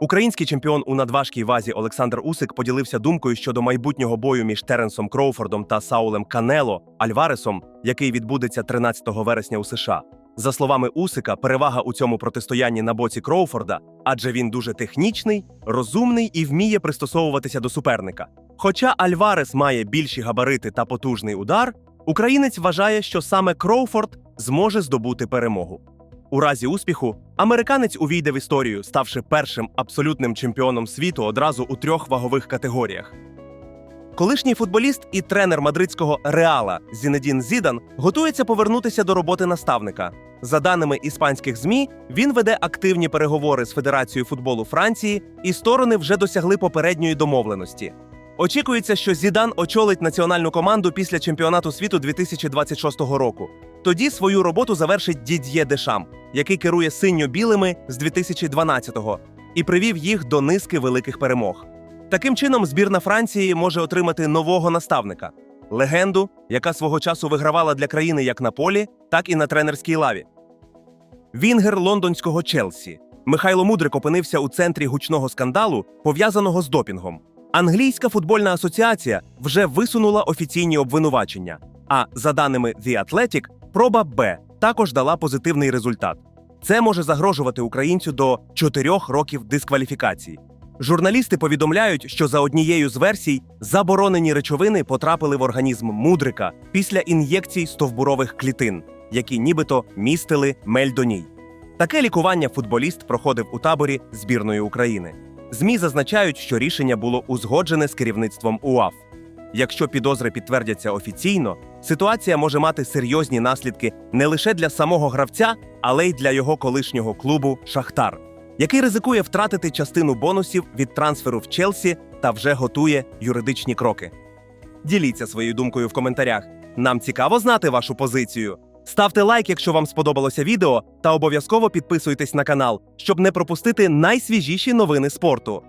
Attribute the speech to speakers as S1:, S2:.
S1: Український чемпіон у надважкій вазі Олександр Усик поділився думкою щодо майбутнього бою між Теренсом Кроуфордом та Саулем Канело Альваресом, який відбудеться 13 вересня у США. За словами Усика, перевага у цьому протистоянні на боці Кроуфорда, адже він дуже технічний, розумний і вміє пристосовуватися до суперника. Хоча Альварес має більші габарити та потужний удар, українець вважає, що саме Кроуфорд зможе здобути перемогу. У разі успіху американець увійде в історію, ставши першим абсолютним чемпіоном світу одразу у трьох вагових категоріях. Колишній футболіст і тренер мадридського Реала Зінедін Зідан готується повернутися до роботи наставника. За даними іспанських ЗМІ, він веде активні переговори з Федерацією футболу Франції, і сторони вже досягли попередньої домовленості. Очікується, що Зідан очолить національну команду після чемпіонату світу 2026 року. Тоді свою роботу завершить Дід'є Дешам, який керує синьо-білими з 2012-го і привів їх до низки великих перемог. Таким чином, збірна Франції може отримати нового наставника легенду, яка свого часу вигравала для країни як на полі, так і на тренерській лаві. Вінгер лондонського Челсі Михайло Мудрик опинився у центрі гучного скандалу, пов'язаного з допінгом. Англійська футбольна асоціація вже висунула офіційні обвинувачення. А за даними The Athletic, проба Б також дала позитивний результат. Це може загрожувати українцю до 4 років дискваліфікації. Журналісти повідомляють, що за однією з версій заборонені речовини потрапили в організм мудрика після ін'єкцій стовбурових клітин, які нібито містили мельдоній. Таке лікування футболіст проходив у таборі збірної України. ЗМІ зазначають, що рішення було узгоджене з керівництвом УАФ. Якщо підозри підтвердяться офіційно, ситуація може мати серйозні наслідки не лише для самого гравця, але й для його колишнього клубу Шахтар, який ризикує втратити частину бонусів від трансферу в Челсі та вже готує юридичні кроки. Діліться своєю думкою в коментарях. Нам цікаво знати вашу позицію. Ставте лайк, якщо вам сподобалося відео, та обов'язково підписуйтесь на канал, щоб не пропустити найсвіжіші новини спорту.